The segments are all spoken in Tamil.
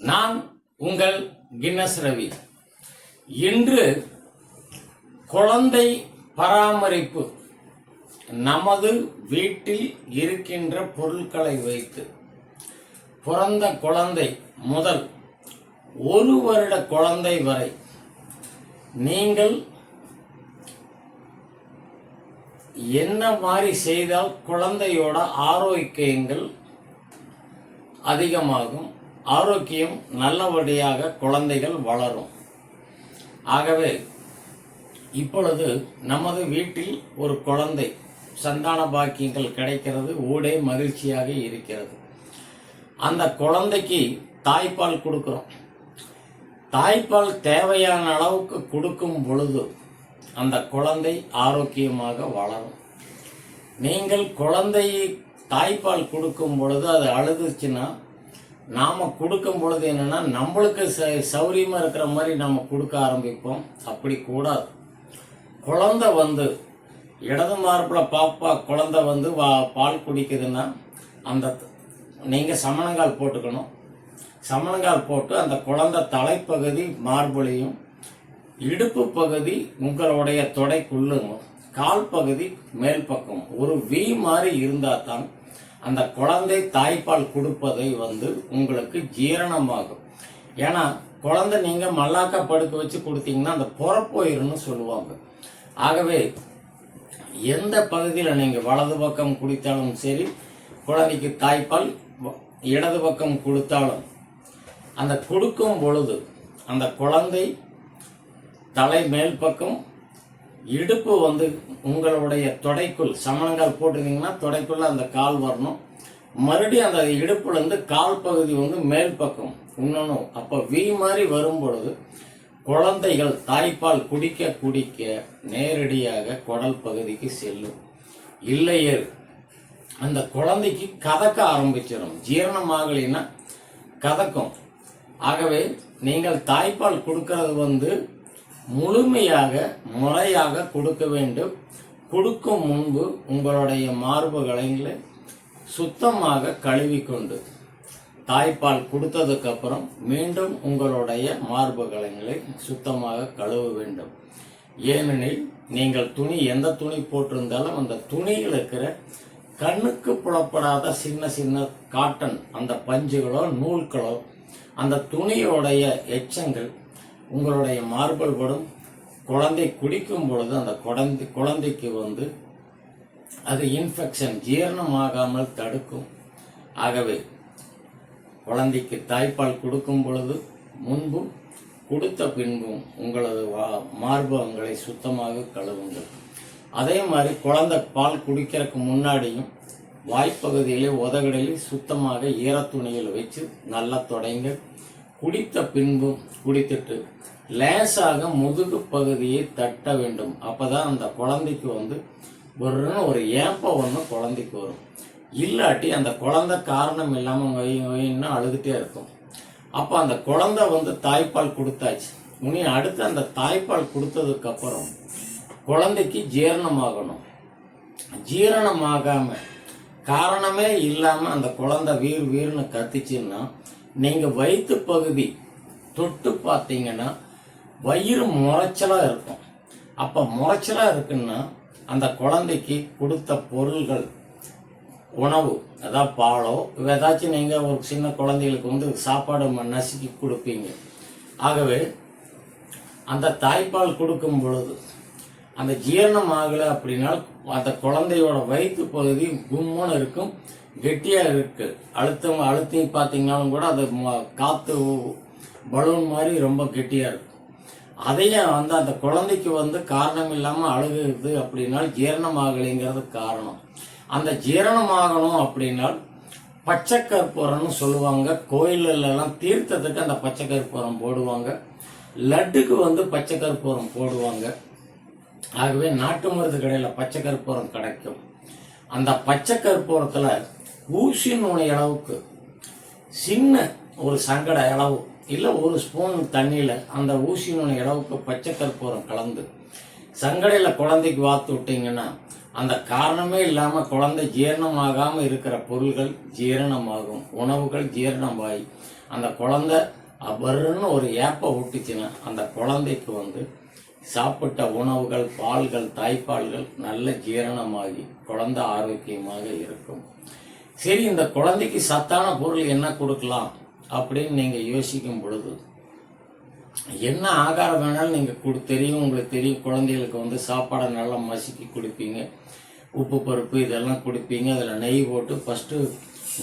நான் உங்கள் கின்னஸ் ரவி. இன்று குழந்தை பராமரிப்பு நமது வீட்டில் இருக்கின்ற பொருட்களை வைத்து பிறந்த குழந்தை முதல் ஒரு வருட குழந்தை வரை நீங்கள் என்ன மாதிரி செய்தால் குழந்தையோட ஆரோக்கியங்கள் அதிகமாகும்? ஆரோக்கியம் நல்லபடியாக குழந்தைகள் வளரும். ஆகவே இப்பொழுது நமது வீட்டில் ஒரு குழந்தை சந்தான பாக்கியங்கள் கிடைக்கிறது ஊடே மகிழ்ச்சியாக இருக்கிறது. அந்த குழந்தைக்கு தாய்ப்பால் கொடுக்குறோம். தாய்ப்பால் தேவையான அளவுக்கு கொடுக்கும் பொழுது அந்த குழந்தை ஆரோக்கியமாக வளரும். நீங்கள் குழந்தையை தாய்ப்பால் கொடுக்கும் பொழுது அது அழுதுச்சுன்னா நாம் கொடுக்கும் பொழுது என்னன்னா நம்மளுக்கு ச சௌரியமாக இருக்கிற மாதிரி நம்ம கொடுக்க ஆரம்பிப்போம். அப்படி கூடாது. குழந்தை வந்து இடது மார்பில் பாப்பா குழந்தை வந்து வா பால் குடிக்குதுன்னா அந்த நீங்கள் சமணங்கால் போட்டுக்கணும். சமணங்கால் போட்டு அந்த குழந்தை தலைப்பகுதி மார்புலையும் இடுப்பு பகுதி உங்களுடைய தொடைக்குள்ளும் கால் பகுதி மேல் பக்கம். ஒரு வி மாதிரி இருந்தால் தான் அந்த குழந்தை தாய்ப்பால் கொடுப்பதை வந்து உங்களுக்கு ஜீரணமாகும். ஏன்னா குழந்தை நீங்கள் மல்லாக்கா படுக்க வச்சு கொடுத்தீங்கன்னா அந்த புறப்போயிருன்னு சொல்லுவாங்க. ஆகவே எந்த பகுதியில் நீங்கள் வலது பக்கம் குடித்தாலும் சரி குழந்தைக்கு தாய்ப்பால் இடது பக்கம் கொடுத்தாலும் அந்த கொடுக்கும் பொழுது அந்த குழந்தை தலை மேல் பக்கம் இடுப்பு வந்து உங்களுடைய தொடைக்குள் சமணங்கால் போட்டிருந்தீங்கன்னா தொடைக்குள்ள அந்த கால் வரணும். மறுபடியும் அந்த இடுப்புலேருந்து கால் பகுதி வந்து மேல் பக்கம் உண்ணணும் அப்போ வி மாதிரி வரும் பொழுது குழந்தைகள் தாய்ப்பால் குடிக்க குடிக்க நேரடியாக குடல் பகுதிக்கு செல்லும். இல்லையே அந்த குழந்தைக்கு கதக்க ஆரம்பிச்சிடும். ஜீரணமாகலைன்னா கதக்கும். ஆகவே நீங்கள் தாய்ப்பால் கொடுக்கறது வந்து முழுமையாக முறையாக கொடுக்க வேண்டும். கொடுக்கும் முன்பு உங்களுடைய மார்புகளைங்களை சுத்தமாக கழுவிக்கொண்டு தாய்ப்பால் கொடுத்ததுக்கப்புறம் மீண்டும் உங்களுடைய மார்புகளைங்களை சுத்தமாக கழுவ வேண்டும். ஏனெனில் நீங்கள் துணி எந்த துணி போட்டிருந்தாலும் அந்த துணியில் இருக்கிற கண்ணுக்கு புலப்படாத சின்ன சின்ன காட்டன் அந்த பஞ்சுகளோ நூல்களோ அந்த துணியோடைய எச்சங்கள் உங்களுடைய மார்பல் படும். குழந்தை குடிக்கும் பொழுது அந்த குழந்தை குழந்தைக்கு வந்து அது இன்ஃபெக்ஷன் ஜீரணமாகாமல் தடுக்கும். ஆகவே குழந்தைக்கு தாய்ப்பால் கொடுக்கும் பொழுது முன்பும் கொடுத்த பின்பும் உங்களது வா- மார்பகங்களை சுத்தமாக கழுவுங்கள். அதே மாதிரி குழந்தை பால் குடிக்கிறதுக்கு முன்னாடியும் வாய்ப்பகுதியிலே உதகடையிலே சுத்தமாக ஈரத்துணியில் வச்சு நல்லா தொடங்க குடித்த பின்பும் குடித்துட்டு லேசாக முதுகு பகுதியை தட்ட வேண்டும். அப்பதான் அந்த குழந்தைக்கு வந்து ஒரு ஒரு ஏப்பம் ஒன்று குழந்தைக்கு வரும். இல்லாட்டி அந்த குழந்தை காரணம் இல்லாமல் ஒயின்னு அழுதுகிட்டே இருக்கும். அப்போ அந்த குழந்தை வந்து தாய்ப்பால் கொடுத்தாச்சு. இனி அடுத்து அந்த தாய்ப்பால் கொடுத்ததுக்கப்புறம் குழந்தைக்கு ஜீரணமாகணும். ஜீரணமாகாமல் காரணமே இல்லாமல் அந்த குழந்தை வீர் வீர்னு கத்திச்சுன்னா நீங்கள் வயிற்று பகுதி தொட்டு பார்த்தீங்கன்னா வயிறு முளைச்சலாக இருக்கும். அப்போ முளைச்சலாக இருக்குன்னா அந்த குழந்தைக்கு கொடுத்த பொருள்கள் உணவு அதாவது பாலோ ஏதாச்சும் நீங்கள் ஒரு சின்ன குழந்தைகளுக்கு வந்து சாப்பாடு நசுக்கி கொடுப்பீங்க. ஆகவே அந்த தாய்ப்பால் கொடுக்கும் பொழுது அந்த ஜீரணம் ஆகலை அப்படின்னா அந்த குழந்தையோட வயிற்று பகுதி கும்முன்னு இருக்கும் கெட்டியாக இருக்கு. அழுத்தம் அழுத்தையும் பார்த்தீங்கனாலும் கூட அது ம- பலூன் மாதிரி ரொம்ப கெட்டியாக இருக்கும். அதையும் வந்து அந்த குழந்தைக்கு வந்து காரணம் இல்லாமல் அழுகுது அப்படின்னா ஜீரணம் ஆகலைங்கிறது காரணம். அந்த ஜீரணம் ஆகணும் அப்படின்னா பச்சை கற்பூரம்னு சொல்லுவாங்க. கோயிலெல்லாம் தீர்த்தத்துக்கு அந்த பச்சை கற்பூரம் போடுவாங்க. லட்டுக்கு வந்து பச்சை கற்பூரம் போடுவாங்க. ஆகவே நாட்டு மருந்து கடையில் பச்சை கற்பூரம் கிடைக்கும். அந்த பச்சை கற்பூரத்தில் ஊசி நுனை அளவுக்கு சின்ன ஒரு சங்கட அளவு இல்லை ஒரு ஸ்பூன் தண்ணியில் அந்த ஊசி நுனை அளவுக்கு பச்சை கற்பூரம் கலந்து சங்கடையில் குழந்தைக்கு வாத்து விட்டீங்கன்னா அந்த காரணமே இல்லாமல் குழந்தை ஜீரணமாகாமல் இருக்கிற பொருள்கள் ஜீரணமாகும் உணவுகள் ஜீரணமாகி அந்த குழந்தை அவருன்னு ஒரு ஏப்பை விட்டுச்சுன்னா அந்த குழந்தைக்கு வந்து சாப்பிட்ட உணவுகள் பால்கள் தாய்ப்பால்கள் நல்ல ஜீரணமாகி குழந்தை ஆரோக்கியமாக இருக்கும். சரி இந்த குழந்தைக்கு சத்தான பொருள் என்ன கொடுக்கலாம் அப்படின்னு நீங்கள் யோசிக்கும் பொழுது என்ன ஆகாரம் வேணாலும் நீங்கள் கொடு தெரியும் உங்களுக்கு தெரியும் குழந்தைகளுக்கு வந்து சாப்பாடை நல்லா மசிக்கி கொடுப்பீங்க. உப்பு பருப்பு இதெல்லாம் கொடுப்பீங்க. அதில் நெய் போட்டு ஃபஸ்ட்டு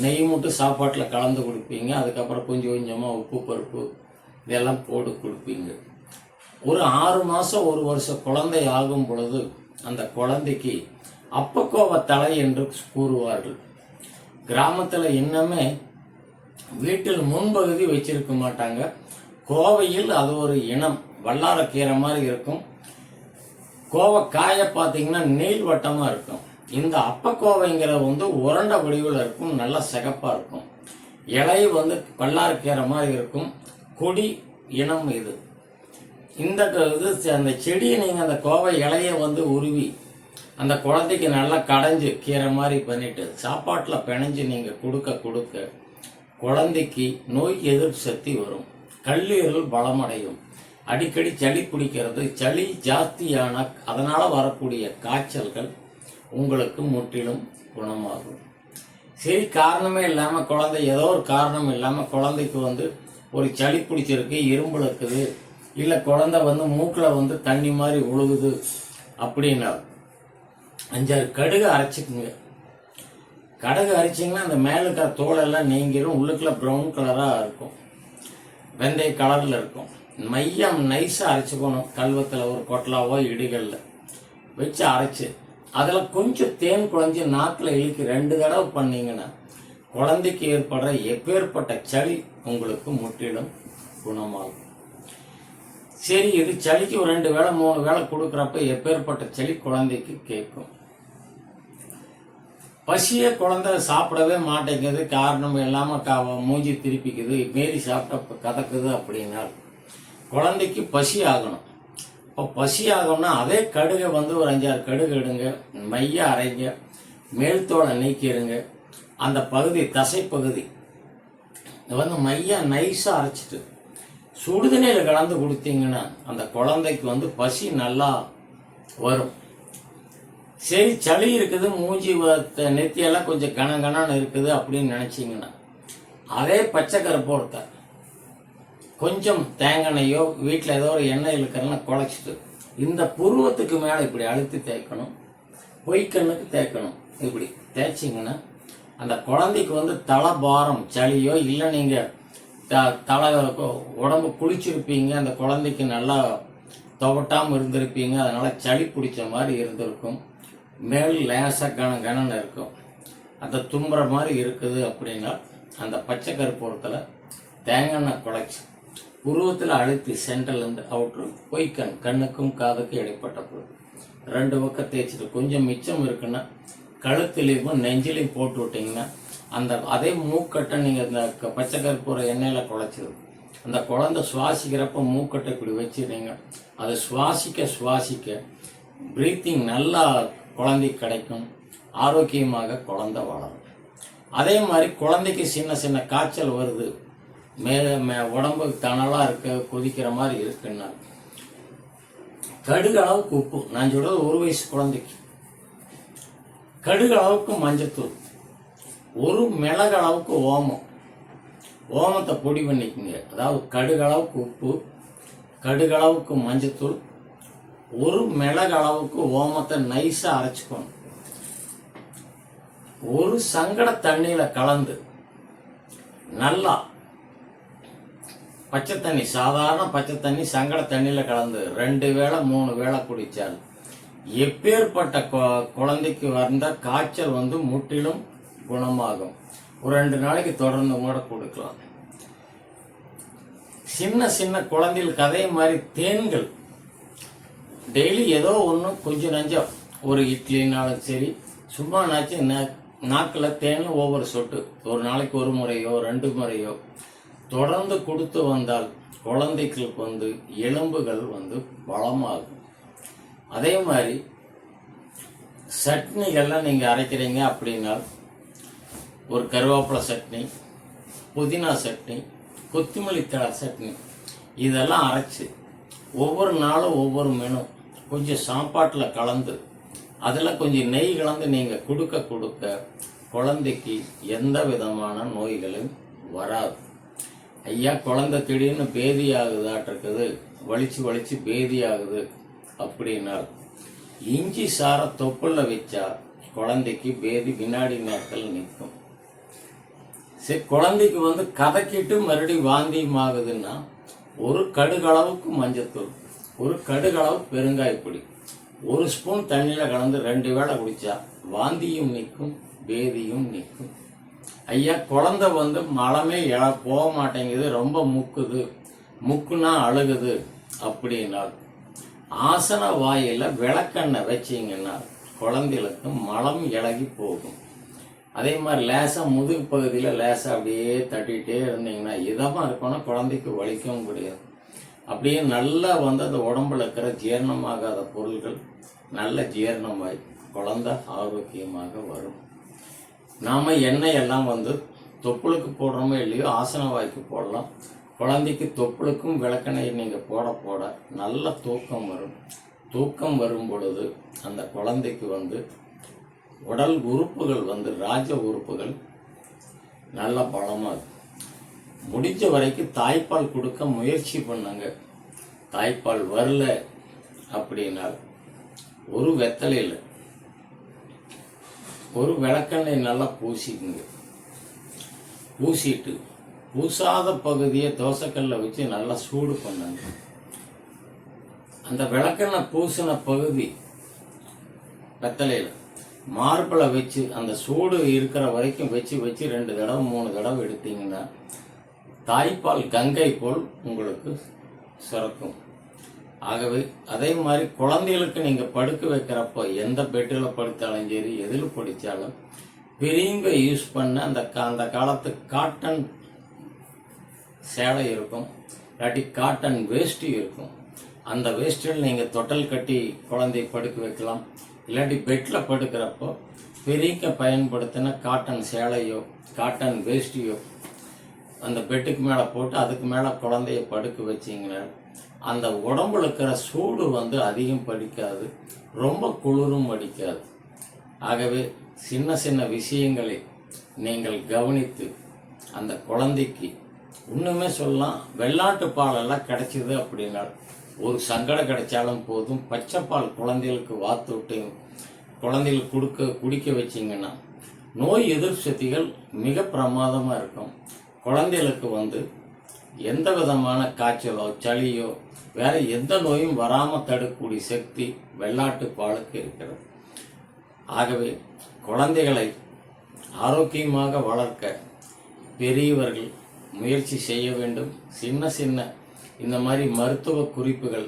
நெய் மட்டும் சாப்பாட்டில் கலந்து கொடுப்பீங்க. அதுக்கப்புறம் கொஞ்சம் கொஞ்சமாக உப்பு பருப்பு இதெல்லாம் போட்டு கொடுப்பீங்க. ஒரு ஆறு மாதம் ஒரு வருஷம் குழந்தை ஆகும் பொழுது அந்த குழந்தைக்கு அப்பக்கோவ தலை என்று கூறுவார்கள். கிராமத்தில் இன்னமே வீட்டில் முன்பகுதி வச்சிருக்க மாட்டாங்க. கோவையில் அது ஒரு இனம் வல்லாரக்கீரை மாதிரி இருக்கும். கோவக்காயை பார்த்தீங்கன்னா நீள் வட்டமாக இருக்கும். இந்த அப்பக்கோவைங்கிற வந்து உரண்ட வடிவில் இருக்கும் நல்லா சிகப்பாக இருக்கும். இலை வந்து வல்லாரக்கீரை மாதிரி இருக்கும். கொடி இனம் இது. இந்த இது அந்த செடியை நீங்கள் அந்த கோவை இலையை வந்து உருவி அந்த குழந்தைக்கு நல்லா கடைஞ்சு கீரை மாதிரி பண்ணிட்டு சாப்பாட்டில் பிணைஞ்சு நீங்கள் கொடுக்க கொடுக்க குழந்தைக்கு நோய் எதிர்ப்பு சக்தி வரும். கல்லீரல் பலமடையும். அடிக்கடி சளி பிடிக்கிறது. சளி ஜாஸ்தியான அதனால் வரக்கூடிய காய்ச்சல்கள் உங்களுக்கு முற்றிலும் குணமாகும். சரி காரணமே இல்லாமல் குழந்தை ஏதோ ஒரு காரணம் இல்லாமல் குழந்தைக்கு வந்து ஒரு சளி பிடிச்சிருக்கு இரும்பு இருக்குது இல்லை குழந்தை வந்து மூக்கில் வந்து தண்ணி மாதிரி உழுகுது அப்படின்னா அஞ்சாறு கடுகு அரைச்சிக்குங்க. கடுகு அரைச்சிங்கன்னா அந்த மேலே இருக்கிற தோலெல்லாம் நீங்கிடும் உள்ளுக்குள்ள ப்ரௌன் கலராக இருக்கும். வெந்தய கலரில் இருக்கும். மையம் நைஸாக அரைச்சிக்கணும் கல்வத்தில் ஒரு கொட்டலாவோ இடிகளில். வச்சு அரைச்சி. அதில் கொஞ்சம் தேன் குழஞ்சி நாக்கில் இழுக்கி ரெண்டு தடவை பண்ணிங்கன்னா குழந்தைக்கு ஏற்படுற எப்பேற்பட்ட சளி உங்களுக்கு முற்றிலும் குணமாகும். சரி இது சளிக்கு ஒரு ரெண்டு வேளை மூணு வேளை கொடுக்குறப்ப எப்பேற்பட்ட சளி குழந்தைக்கு கேட்கும். பசியே குழந்தை சாப்பிடவே மாட்டேங்குது. காரணம் இல்லாமல் கா மூஞ்சி திருப்பிக்குது. மீறி சாப்பிட்ட கதக்குது அப்படின்னா குழந்தைக்கு பசி ஆகணும். இப்போ பசி ஆகணும்னா அதே கடுகை வந்து ஒரு அஞ்சாறு கடுகு எடுங்க மைய அரைங்க மேல்தோலை நீக்கிடுங்க அந்த பகுதி தசைப்பகுதி. இது வந்து மைய நைஸாக அரைச்சிட்டு சுடுதண்ணியில் கலந்து கொடுத்தீங்கன்னா அந்த குழந்தைக்கு வந்து பசி நல்லா வரும். சரி சளி இருக்குது மூஞ்சி நெத்தியெல்லாம் கொஞ்சம் கனகனான்னு இருக்குது அப்படின்னு நினச்சிங்கன்னா அதே பச்சை கருப்போடத்தை கொஞ்சம் தேங்காய்யோ வீட்டில் ஏதோ ஒரு எண்ணெய் இருக்கிறலாம் குழச்சிட்டு இந்த புருவத்துக்கு மேலே இப்படி அழுத்தி தேய்க்கணும். பொய்க்கண்ணுக்கு தேய்க்கணும். இப்படி தேய்ச்சிங்கன்னா அந்த குழந்தைக்கு வந்து தலை பாரம் சளியோ இல்லை நீங்கள் த தலை உடம்பு குளிச்சிருப்பீங்க அந்த குழந்தைக்கு நல்லா துவட்டாமல் இருந்திருப்பீங்க அதனால் சளி பிடிச்ச மாதிரி இருந்திருக்கும். மேல் லேசாக கன கனன்னு இருக்கும். அந்த தும்புற மாதிரி இருக்குது அப்படின்னா அந்த பச்சை கருப்பூரத்தில் தேங்காய் எண்ணெய் குழைச்சி உருவத்தில் அழுத்தி சென்டர்லேருந்து அவுட்ரு பொய்க்கண் கண்ணுக்கும் காதுக்கும் இடைப்பட்ட பொருள். ரெண்டு பக்கம் தேய்ச்சிட்டு கொஞ்சம் மிச்சம் இருக்குன்னா கழுத்துலேயும் நெஞ்சிலையும் போட்டு விட்டிங்கன்னா அந்த அதே மூக்கட்டை நீங்கள் இந்த க- பச்சை கற்பூர எண்ணெயில் குழச்சிது அந்த குழந்தை சுவாசிக்கிறப்ப மூக்கட்டை இப்படி வச்சிருங்க அதை சுவாசிக்க சுவாசிக்க ப்ரீத்திங் நல்லா குழந்தைக்கு கிடைக்கும். ஆரோக்கியமாக குழந்தை வளரும். அதே மாதிரி குழந்தைக்கு சின்ன சின்ன காய்ச்சல் வருது. மே மே உடம்பு தணலாக இருக்க கொதிக்கிற மாதிரி இருக்குன்னா. கடுகு அளவுக்கு உப்பு. நான் சொல்கிறது ஒரு வயசு குழந்தைக்கு. கடுகு அளவுக்கு மஞ்சத்தூள். ஒரு மிளகு அளவுக்கு ஓமம். ஓமத்தை பொடி பண்ணிக்கோங்க. அதாவது கடுகளவுக்கு உப்பு கடுகளவுக்கு மஞ்சத்தூள் ஒரு மிளகு அளவுக்கு ஓமத்தை நைஸாக அரைச்சிக்கணும் ஒரு சங்கட தண்ணியில் கலந்து நல்லா பச்சை தண்ணி சாதாரண பச்சை தண்ணி சங்கட தண்ணியில் கலந்து ரெண்டு வேளை மூணு வேளை குடித்தால் எப்பேற்பட்ட கொ- குழந்தைக்கு வந்த காய்ச்சல் வந்து முற்றிலும் குணமாகும். ஒரு ரெண்டு நாளைக்கு தொடர்ந்து கூட கொடுக்கலாம். சின்ன சின்ன குழந்தைகளுக்கு அதே மாதிரி தேன்கள். டெய்லி ஏதோ ஒன்று கொஞ்சம் நஞ்சம் ஒரு இட்லினாலும் சரி சும்மா நாச்சு நாக்கில் தேன் ஒவ்வொரு சொட்டு. ஒரு நாளைக்கு ஒரு முறையோ ரெண்டு முறையோ. தொடர்ந்து கொடுத்து வந்தால் குழந்தைகளுக்கு வந்து எலும்புகள் வந்து பலமாகும். அதே மாதிரி சட்னிகள்லாம் நீங்கள் அரைக்கிறீங்க அப்படின்னா ஒரு கருவேப்பிலை சட்னி புதினா சட்னி கொத்தமல்லி தழை சட்னி. இதெல்லாம் அரைச்சி ஒவ்வொரு நாளும் ஒவ்வொரு மெனு கொஞ்சம் சாப்பாட்டில் கலந்து அதில் கொஞ்சம் நெய் கலந்து நீங்கள் கொடுக்க கொடுக்க குழந்தைக்கு எந்த விதமான நோய்களும் வராது. ஐயா குழந்தை திடீர்னு பேதி ஆகுதாட்டிருக்குது வலிச்சு வலிச்சு பேதி ஆகுது அப்படின்னா இஞ்சி சாரை தொப்புளில் வச்சா குழந்தைக்கு பேதி வினாடி நேரத்தில் நிற்கும். குழந்தைக்கு வந்து கதக்கிட்டு மறுபடியும் வாந்தியும் ஆகுதுன்னா ஒரு கடுகளவுக்கு மஞ்சத்தூள் ஒரு கடுகளவு பெருங்காயப்பொடி ஒரு ஸ்பூன் தண்ணியில் கலந்து ரெண்டு வேளை குடித்தா வாந்தியும் நிற்கும் பேதியும் நிற்கும். ஐயா குழந்தை வந்து மலமே இழ போக மாட்டேங்குது ரொம்ப முக்குது முக்குனா அழுகுது அப்படின்னா ஆசன வாயில் விளக்கெண்ணெய் வச்சீங்கன்னா குழந்தைகளுக்கு மலம் இழகி போகும். அதே மாதிரி லேசாக முதுகு பகுதியில் லேசாக அப்படியே தட்டிகிட்டே இருந்தீங்கன்னா இதமாக இருக்கணும் குழந்தைக்கு வலிக்கவும் முடியாது அப்படியே நல்லா வந்து அந்த உடம்புல இருக்கிற ஜீரணமாகாத பொருள்கள் நல்ல ஜீரணமாய் குழந்த ஆரோக்கியமாக வரும். நாம் எண்ணெய் எல்லாம் வந்து தொப்புளுக்கு போடுறோமோ இல்லையோ ஆசன வாய்க்கு போடலாம். குழந்தைக்கு தொப்புளுக்கும் விளக்கெண்ணெய் நீங்கள் போட போட நல்ல தூக்கம் வரும். தூக்கம் வரும் பொழுது அந்த குழந்தைக்கு வந்து உடல் உறுப்புகள் வந்து ராஜ உறுப்புகள் நல்ல பலமாக இருக்கும் முடிஞ்ச வரைக்கும் தாய்ப்பால் கொடுக்க முயற்சி பண்ணாங்க. தாய்ப்பால் வரல அப்படின்னா ஒரு வெத்தலையில் ஒரு விளக்கெண்ணெய் நல்லா பூசிக்குங்க. பூசிட்டு பூசாத பகுதியை தோசைக்கல்ல வச்சு நல்லா சூடு பண்ணாங்க. அந்த விளக்கெண்ணெய் பூசின பகுதி வெத்தலையில். மார்பில் வச்சு அந்த சூடு இருக்கிற வரைக்கும் வச்சு வச்சு ரெண்டு தடவை மூணு தடவை எடுத்தீங்கன்னா தாய்ப்பால் கங்கை போல் உங்களுக்கு சுரக்கும். ஆகவே அதே மாதிரி குழந்தைகளுக்கு நீங்கள் படுக்க வைக்கிறப்போ எந்த பெட்டில் படுத்தாலும் சரி எதில் படித்தாலும் பெரியவங்க யூஸ் பண்ண அந்த கா- அந்த காலத்து காட்டன் சேலை இருக்கும். இல்லாட்டி காட்டன் வேஷ்டி இருக்கும். அந்த வேஷ்டியில் நீங்கள் தொட்டல் கட்டி குழந்தைய படுக்க வைக்கலாம். இல்லாட்டி பெட்டில் படுக்கிறப்போ பெரியக்க பயன்படுத்தின காட்டன் சேலையோ காட்டன் வேஷ்டியோ அந்த பெட்டுக்கு மேலே போட்டு அதுக்கு மேலே குழந்தைய படுக்க வச்சிங்கன்னா அந்த உடம்புல இருக்கிற சூடு வந்து அதிகம் படிக்காது ரொம்ப குளிரும் அடிக்காது. ஆகவே சின்ன சின்ன விஷயங்களை நீங்கள் கவனித்து அந்த குழந்தைக்கு இன்னுமே சொல்லலாம் வெள்ளாட்டு பாலெல்லாம் கிடைச்சிது அப்படின்னா ஒரு சங்கடம் கிடைச்சாலும் போதும். பச்சைப்பால் குழந்தைகளுக்கு வாத்து விட்டு குழந்தைகளுக்கு கொடுக்க குடிக்க வச்சிங்கன்னா நோய் எதிர்ப்பு சக்திகள் மிக பிரமாதமாக இருக்கும். குழந்தைகளுக்கு வந்து எந்த விதமான காய்ச்சலோ சளியோ வேறு எந்த நோயும் வராமல் தடுக்கக்கூடிய சக்தி வெள்ளாட்டு பாலுக்கு இருக்கிறது. ஆகவே குழந்தைகளை ஆரோக்கியமாக வளர்க்க பெரியவர்கள் முயற்சி செய்ய வேண்டும். சின்ன சின்ன இந்த மாதிரி மருத்துவ குறிப்புகள்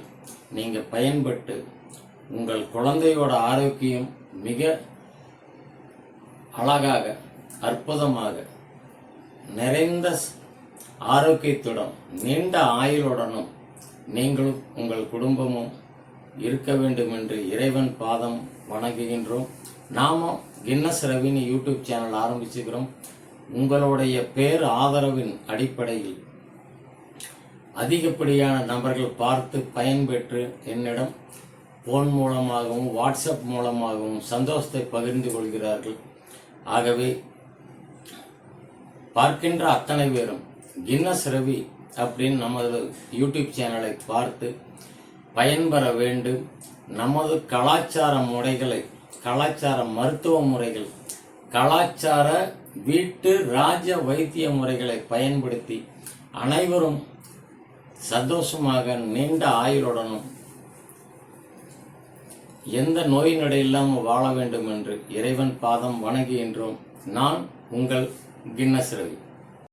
நீங்கள் பயன்பட்டு உங்கள் குழந்தையோட ஆரோக்கியம் மிக அழகாக அற்புதமாக நிறைந்த ஆரோக்கியத்துடன் நீண்ட ஆயுளுடனும் நீங்களும் உங்கள் குடும்பமும் இருக்க வேண்டும் என்று இறைவன் பாதம் வணங்குகின்றோம். நாமும் கின்னஸ் ரவின்னு யூடியூப் சேனல் ஆரம்பிச்சுக்கிறோம். உங்களுடைய பேர் ஆதரவின் அடிப்படையில் அதிகப்படியான நபர்கள் பார்த்து பயன்பெற்று என்னிடம் ஃபோன் மூலமாகவும் வாட்ஸ்அப் மூலமாகவும் சந்தோஷத்தை பகிர்ந்து கொள்கிறார்கள். ஆகவே பார்க்கின்ற அத்தனை பேரும் கின்னஸ் ரவி அப்படின்னு நமது யூடியூப் சேனலை பார்த்து பயன்பெற வேண்டும். நமது கலாச்சார முறைகளை கலாச்சார மருத்துவ முறைகள் கலாச்சார வீட்டு ராஜ வைத்திய முறைகளை பயன்படுத்தி அனைவரும் சந்தோஷமாக நீண்ட ஆயுளுடனும் எந்த நோய் நடை இல்லாமல் வாழ வேண்டும் என்று இறைவன் பாதம் வணங்குகின்றோம். நான் உங்கள் கின்னஸ் ரவி